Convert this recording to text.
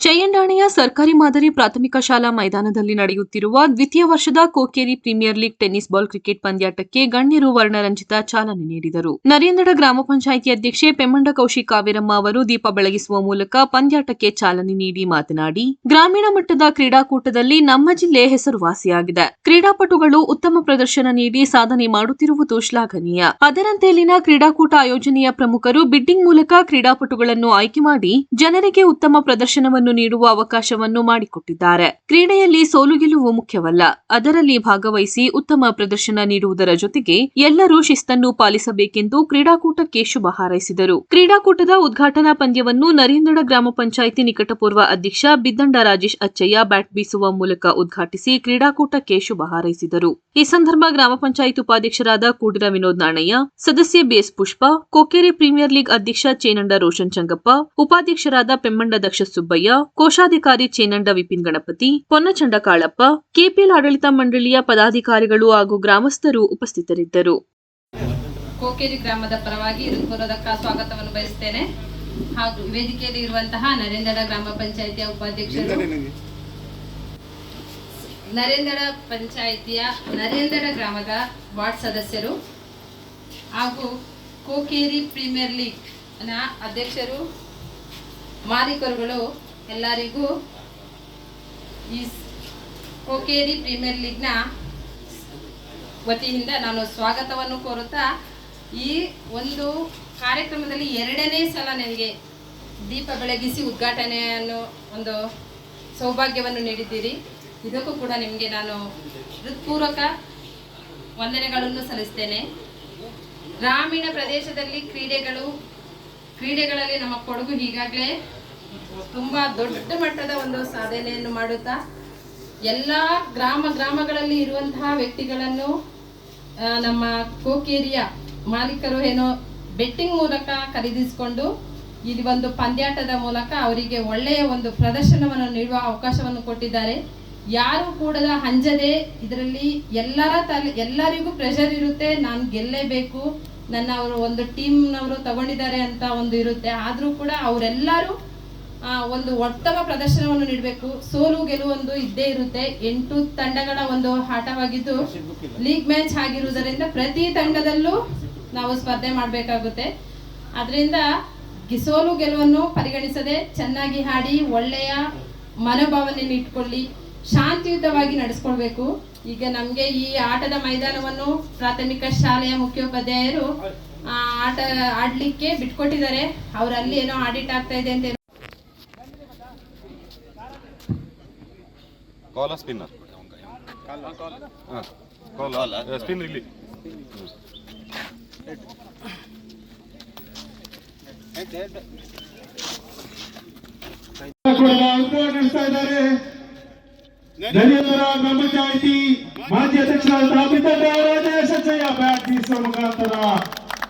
ಚಯ್ಯಂಡಾಣೆಯ ಸರ್ಕಾರಿ ಮಾದರಿ ಪ್ರಾಥಮಿಕ ಶಾಲಾ ಮೈದಾನದಲ್ಲಿ ನಡೆಯುತ್ತಿರುವ ದ್ವಿತೀಯ ವರ್ಷದ Kokeri premier league tennis ball cricket ಪಂದ್ಯಾಟಕ್ಕೆ ಗಣ್ಯರು ವರ್ಣರಂಜಿತ ಚಾಲನೆ ನೀಡಿದರು. ನರೇಂದ್ರ ಗ್ರಾಮ ಪಂಚಾಯಿತಿ ಅಧ್ಯಕ್ಷೆ ಪೆಮ್ಮಂಡ ಕೌಶಿ ಕಾವೇರಮ್ಮ ಅವರು ದೀಪ ಬೆಳಗಿಸುವ ಮೂಲಕ ಪಂದ್ಯಾಟಕ್ಕೆ ಚಾಲನೆ ನೀಡಿ ಮಾತನಾಡಿ, ಗ್ರಾಮೀಣ ಮಟ್ಟದ ಕ್ರೀಡಾಕೂಟದಲ್ಲಿ ನಮ್ಮ ಜಿಲ್ಲೆ ಹೆಸರುವಾಸಿಯಾಗಿದೆ. ಕ್ರೀಡಾಪಟುಗಳು ಉತ್ತಮ ಪ್ರದರ್ಶನ ನೀಡಿ ಸಾಧನೆ ಮಾಡುತ್ತಿರುವುದು ಶ್ಲಾಘನೀಯ. ಅದರಂತೆ ಇಲ್ಲಿನ ಕ್ರೀಡಾಕೂಟ ಆಯೋಜನೆಯ ಪ್ರಮುಖರು ಬಿಡ್ಡಿಂಗ್ ಮೂಲಕ ಕ್ರೀಡಾಪಟುಗಳನ್ನು ಆಯ್ಕೆ ಮಾಡಿ ಜನರಿಗೆ ಉತ್ತಮ ಪ್ರದರ್ಶನವನ್ನು ನೀಡುವ ಅವಕಾಶವನ್ನು ಮಾಡಿಕೊಟ್ಟಿದ್ದಾರೆ. ಕ್ರೀಡೆಯಲ್ಲಿ ಸೋಲು ಗೆಲುವು ಮುಖ್ಯವಲ್ಲ. ಅದರಲ್ಲಿ ಭಾಗವಹಿಸಿ ಉತ್ತಮ ಪ್ರದರ್ಶನ ನೀಡುವುದರ ಜೊತೆಗೆ ಎಲ್ಲರೂ ಶಿಸ್ತನ್ನು ಪಾಲಿಸಬೇಕೆಂದು ಕ್ರೀಡಾಕೂಟಕ್ಕೆ ಶುಭ ಹಾರೈಸಿದರು. ಕ್ರೀಡಾಕೂಟದ ಉದ್ಘಾಟನಾ ಪಂದ್ಯವನ್ನು ನರೇಂದ್ರ ಗ್ರಾಮ ಪಂಚಾಯಿತಿ ನಿಕಟಪೂರ್ವ ಅಧ್ಯಕ್ಷ ಬಿದ್ದಂಡ ರಾಜೇಶ್ ಅಚ್ಚಯ್ಯ ಬ್ಯಾಟ್ ಬೀಸುವ ಮೂಲಕ ಉದ್ಘಾಟಿಸಿ ಕ್ರೀಡಾಕೂಟಕ್ಕೆ ಶುಭ ಹಾರೈಸಿದರು. ಈ ಸಂದರ್ಭ ಗ್ರಾಮ ಪಂಚಾಯತ್ ಉಪಾಧ್ಯಕ್ಷರಾದ ಕೂಡಿರ ವಿನೋದ್ ನಾಣಯ್ಯ, ಸದಸ್ಯೆ BS Pushpa Kokkeri premier league ಅಧ್ಯಕ್ಷ ಚೇನಂಡ ರೋಷನ್ ಚಂಗಪ್ಪ, ಉಪಾಧ್ಯಕ್ಷರಾದ ಪೆಮ್ಮಂಡ ದಕ್ಷ ಸುಬ್ಬಯ್ಯ ಕೋಶಾಧಿಕಾರಿ ಚೇನಂಡ ವಿಪಿನ್ ಗಣಪತಿ, ಪೊನ್ನಚಂಡ ಕಾಳಪ್ಪ, ಕೆಪಿಎಲ್ ಆಡಳಿತ ಮಂಡಳಿಯ ಪದಾಧಿಕಾರಿಗಳು ಹಾಗೂ ಗ್ರಾಮಸ್ಥರು ಉಪಸ್ಥಿತರಿದ್ದರು. ಕೋಕೇರಿ ಗ್ರಾಮದ ಪರವಾಗಿ ಸ್ವಾಗತವನ್ನು ಬಯಸುತ್ತೇನೆ ಹಾಗೂ ವೇದಿಕೆಯಲ್ಲಿ ಇರುವಂತಹ ನರೇಂದ್ರ ಗ್ರಾಮ ಪಂಚಾಯಿತಿಯ ಉಪಾಧ್ಯಕ್ಷರು. ನರೇಂದ್ರ ಪಂಚಾಯಿತಿಯ ನರೇಂದ್ರ ಗ್ರಾಮದ ವಾರ್ಡ್ ಸದಸ್ಯರು ಹಾಗೂ ಕೋಕೇರಿ ಪ್ರೀಮಿಯರ್ ಲೀಗ್ನ ಅಧ್ಯಕ್ಷರು, ಮಾಲೀಕರುಗಳು ಎಲ್ಲರಿಗೂ ಈ ಕೋಕೇರಿ ಪ್ರೀಮಿಯರ್ ಲೀಗ್ನ ವತಿಯಿಂದ ನಾನು ಸ್ವಾಗತವನ್ನು ಕೋರುತ್ತಾ, ಈ ಒಂದು ಕಾರ್ಯಕ್ರಮದಲ್ಲಿ ಎರಡನೇ ಸಲ ನನಗೆ ದೀಪ ಬೆಳಗಿಸಿ ಉದ್ಘಾಟನೆಯನ್ನು ಒಂದು ಸೌಭಾಗ್ಯವನ್ನು ನೀಡಿದ್ದೀರಿ. ಇದಕ್ಕೂ ಕೂಡ ನಿಮಗೆ ನಾನು ಹೃತ್ಪೂರ್ವಕ ವಂದನೆಗಳನ್ನು ಸಲ್ಲಿಸ್ತೇನೆ. ಗ್ರಾಮೀಣ ಪ್ರದೇಶದಲ್ಲಿ ಕ್ರೀಡೆಗಳು, ಕ್ರೀಡೆಗಳಲ್ಲಿ ನಮ್ಮ ಕೊಡಗು ಈಗಾಗಲೇ ತುಂಬ ದೊಡ್ಡ ಮಟ್ಟದ ಒಂದು ಸಾಧನೆಯನ್ನು ಮಾಡುತ್ತಾ ಎಲ್ಲ ಗ್ರಾಮ ಗ್ರಾಮಗಳಲ್ಲಿ ಇರುವಂತಹ ವ್ಯಕ್ತಿಗಳನ್ನು ನಮ್ಮ ಕೋಕೇರಿಯ ಮಾಲೀಕರು ಏನೋ ಬೆಟ್ಟಿಂಗ್ ಮೂಲಕ ಖರೀದಿಸಿಕೊಂಡು ಇಲ್ಲಿ ಒಂದು ಪಂದ್ಯಾಟದ ಮೂಲಕ ಅವರಿಗೆ ಒಳ್ಳೆಯ ಒಂದು ಪ್ರದರ್ಶನವನ್ನು ನೀಡುವ ಅವಕಾಶವನ್ನು ಕೊಟ್ಟಿದ್ದಾರೆ. ಯಾರು ಕೂಡ ಹಂಜದೆ ಇದರಲ್ಲಿ ಎಲ್ಲರ ತಲೆ, ಎಲ್ಲರಿಗೂ ಪ್ರೆಷರ್ ಇರುತ್ತೆ, ನಾನು ಗೆಲ್ಲೇಬೇಕು, ನನ್ನ ಅವರು ಒಂದು ಟೀಮ್ನವರು ತಗೊಂಡಿದ್ದಾರೆ ಅಂತ ಒಂದು ಇರುತ್ತೆ. ಆದರೂ ಕೂಡ ಅವರೆಲ್ಲರೂ ಒಂದು ಉತ್ತಮ ಪ್ರದರ್ಶನವನ್ನು ನೀಡಬೇಕು. ಸೋಲು ಗೆಲುವೊಂದು ಇದ್ದೇ ಇರುತ್ತೆ. ಎಂಟು ತಂಡಗಳ ಒಂದು ಆಟವಾಗಿದ್ದು ಲೀಗ್ ಮ್ಯಾಚ್ ಆಗಿರುವುದರಿಂದ ಪ್ರತಿ ತಂಡದಲ್ಲೂ ನಾವು ಸ್ಪರ್ಧೆ ಮಾಡಬೇಕಾಗುತ್ತೆ. ಅದರಿಂದ ಸೋಲು ಗೆಲುವನ್ನು ಪರಿಗಣಿಸದೆ ಚೆನ್ನಾಗಿ ಹಾಡಿ ಒಳ್ಳೆಯ ಮನೋಭಾವನೆಯನ್ನು ಇಟ್ಕೊಳ್ಳಿ. ಶಾಂತಿಯುತವಾಗಿ ನಡೆಸ್ಕೊಳ್ಬೇಕು. ಈಗ ನಮಗೆ ಈ ಆಟದ ಮೈದಾನವನ್ನು ಪ್ರಾಥಮಿಕ ಶಾಲೆಯ ಮುಖ್ಯೋಪಾಧ್ಯಾಯರು ಆಟ ಆಡ್ಲಿಕ್ಕೆ ಬಿಟ್ಕೊಟ್ಟಿದ್ದಾರೆ. ಅವರಲ್ಲಿ ಏನೋ ಆಡಿಟ್ ಆಗ್ತಾ ಇದೆ ಅಂತ ಕಾಲ ಸ್ಪಿನ್ನರ್ ಕಾಲ. ಸ್ಪಿನ್ ಇಲ್ಲಿ. ಉದ್ಘಾಟಿಸ್ತಾ ಇದ್ದಾರೆ ಗ್ರಾಮ ಪಂಚಾಯಿತಿ ಮಾಜಿ ಅಧ್ಯಕ್ಷರಾದಂತಹ